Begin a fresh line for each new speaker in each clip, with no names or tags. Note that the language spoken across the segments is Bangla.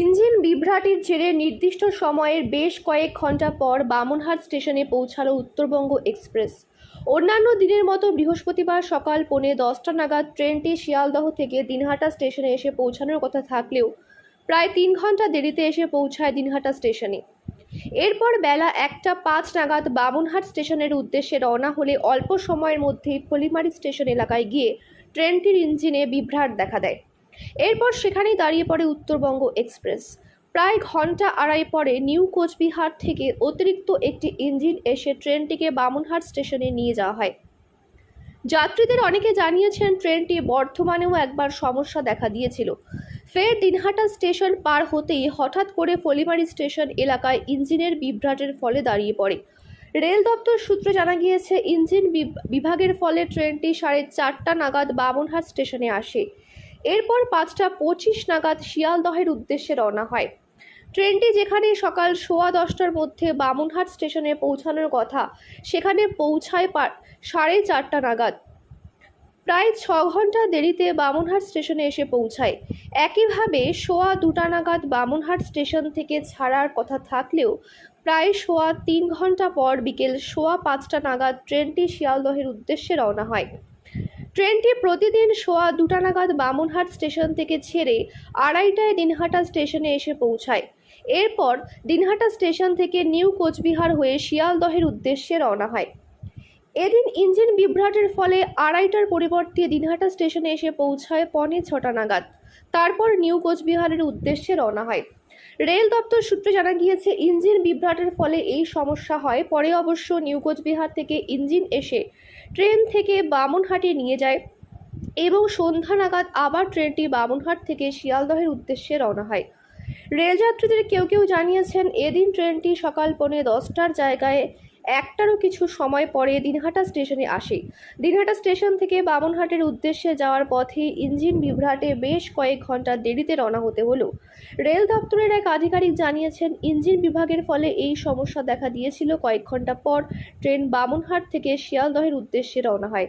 ইঞ্জিন বিভ্রাটের জেরে নির্দিষ্ট সময়ের বেশ কয়েক ঘণ্টা পর বামনহাট স্টেশনে পৌঁছালো উত্তরবঙ্গ এক্সপ্রেস। অন্যান্য দিনের মতো বৃহস্পতিবার সকাল পৌনে দশটা নাগাদ ট্রেনটি শিয়ালদহ থেকে দিনহাটা স্টেশনে এসে পৌঁছানোর কথা থাকলেও প্রায় তিন ঘণ্টা দেরিতে এসে পৌঁছায় দিনহাটা স্টেশনে। এরপর বেলা একটা পাঁচ নাগাদ বামনহাট স্টেশনের উদ্দেশ্যে রওনা হলে অল্প সময়ের মধ্যেই ফলিমারি স্টেশন এলাকায় গিয়ে ট্রেনটির ইঞ্জিনে বিভ্রাট দেখা দেয়। এরপর সেখানেই দাঁড়িয়ে পড়ে উত্তরবঙ্গ এক্সপ্রেস। প্রায় ঘণ্টা আড়াই পরে নিউ কোচবিহার থেকে অতিরিক্ত একটি ইঞ্জিন এসে ট্রেনটিকে বামনহাট স্টেশনে নিয়ে যাওয়া হয়। যাত্রীদের অনেকে জানিয়েছেন ট্রেনটি বর্ধমানেও একবার সমস্যা দেখা দিয়েছিল। ফের দিনহাটা স্টেশন পার হতেই হঠাৎ করে ফলিমারি স্টেশন এলাকায় ইঞ্জিনের বিভ্রাটের ফলে দাঁড়িয়ে পড়ে। রেল দপ্তর সূত্রে জানা গিয়েছে, ইঞ্জিন বিভ- বিভাগের ফলে ট্রেনটি সাড়ে চারটা নাগাদ বামনহাট স্টেশনে আসে। এরপর পাঁচটা পঁচিশ নাগাদ শিয়ালদহের উদ্দেশ্যে রওনা হয়। ট্রেনটি যেখানে সকাল সোয়া দশটার মধ্যে বামুনহাট স্টেশনে পৌঁছানোর কথা, সেখানে পৌঁছায় সাড়ে চারটা নাগাদ। প্রায় ছ ঘণ্টা দেরিতে বামুনহাট স্টেশনে এসে পৌঁছায়। একইভাবে সোয়া দুটা নাগাদ বামুনহাট স্টেশন থেকে ছাড়ার কথা থাকলেও প্রায় সোয়া তিন ঘণ্টা পর বিকেল সোয়া পাঁচটা নাগাদ ট্রেনটি শিয়ালদহের উদ্দেশ্যে রওনা হয়। ট্রেনটি প্রতিদিন সোয়া দুটা নাগাদ বামুনহাট স্টেশন থেকে ছেড়ে আড়াইটায় দিনহাটা স্টেশনে এসে পৌঁছায়। এরপর দিনহাটা স্টেশন থেকে নিউ কোচবিহার হয়ে শিয়ালদহের উদ্দেশ্যে রওনা হয়। এদিন ইঞ্জিন বিভ্রাটের ফলে আড়াইটার পরিবর্তে দিনহাটা স্টেশনে এসে পৌঁছায় পৌনে ছটা নাগাদ। তারপর নিউ কোচবিহারের উদ্দেশ্যে রওনা হয়। রেল দপ্তর সূত্রে জানা গিয়েছে, ইঞ্জিন বিভ্রাটের ফলে এই সমস্যা হয়। পরে অবশ্য নিউ কোচবিহার থেকে ইঞ্জিন এসে ট্রেন থেকে বামনহাটে নিয়ে যায় এবং সন্ধ্যা নাগাদ আবার ট্রেনটি বামনহাট থেকে শিয়ালদহের উদ্দেশ্যে রওনা হয়। রেলযাত্রীদের কেউ কেউ জানিয়েছেন, এদিন ট্রেনটি সকাল পৌনে দশটার জায়গায় একটারও কিছু সময় পরে দিনহাটা স্টেশনে আসে। দিনহাটা স্টেশন থেকে বামনহাটের উদ্দেশ্যে যাওয়ার পথে ইঞ্জিন বিভ্রাটে বেশ কয়েক ঘণ্টা দেরিতে রওনা হতে হলো। রেল দপ্তরের এক আধিকারিক জানিয়েছেন, ইঞ্জিন বিভাগের ফলে এই সমস্যা দেখা দিয়েছিল কয়েক ঘণ্টা পর ট্রেন বামনহাট থেকে শিয়ালদহের উদ্দেশ্যে রওনা হয়।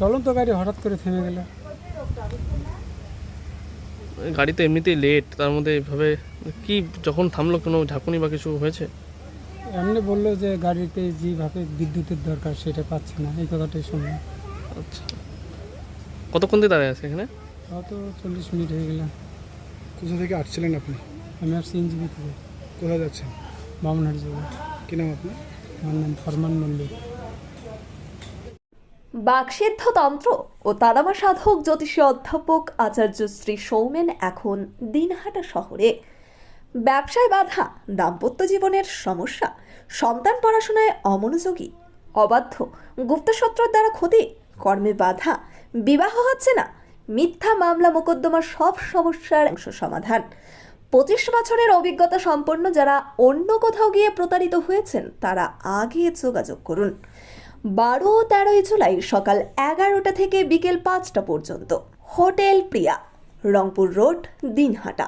চলন্ত গাড়ি হঠাৎ করে থেমে গেল।
গাড়ি তো এমনিতেই লেট তার মধ্যে এভাবে কি যখন থামলো কোনো ঝাঁকুনি বা কিছু হয়েছে?
এমনি বলল যে গাড়িতে যেভাবে বিদ্যুতের দরকার সেটা পাচ্ছে না এই কথাটাই শুনলাম
আচ্ছা। কতক্ষণ দিয়ে দাঁড়িয়ে আছে এখানে?
হয়তো চল্লিশ মিনিট হয়ে গেলাম
কোথা থেকে আসছিলেন আপনি?
আমি আর সিএনজিবি থেকে
কোথায় যাচ্ছেন?
বামনহাট যাব।
কি নাম আপনার?
আমার নাম ফরমান মল্লিক
বাকসিদ্ধতন্ত্র ও তারামা সাধক জ্যোতিষী অধ্যাপক আচার্য শ্রী সৌমেন এখন দিনহাটা শহরে। ব্যবসায় বাধা, দাম্পত্য জীবনের সমস্যা, সন্তান পড়াশোনায় অমনোযোগী, অবাধ্য গুপ্তশত্রুর দ্বারা ক্ষতি, কর্মে বাধা, বিবাহ হচ্ছে না, মিথ্যা মামলা, মোকদ্দমার সব সমস্যার অংশ সমাধান। পঁচিশ বছরের অভিজ্ঞতা সম্পন্ন যারা অন্য কোথাও গিয়ে প্রতারিত হয়েছেন, তারা আগে যোগাযোগ করুন। বারো ও তেরোই জুলাই সকাল এগারোটা থেকে বিকেল পাঁচটা পর্যন্ত। Hotel Priya, Rangpur road, Dinhata.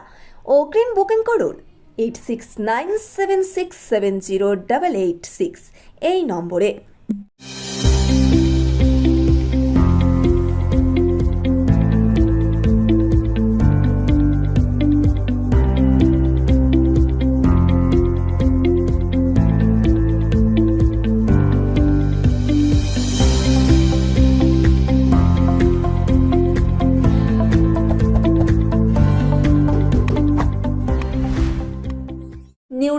অগ্রিম বুকিং করুন eight six nine seven six seven zero double eight six এই নম্বরে।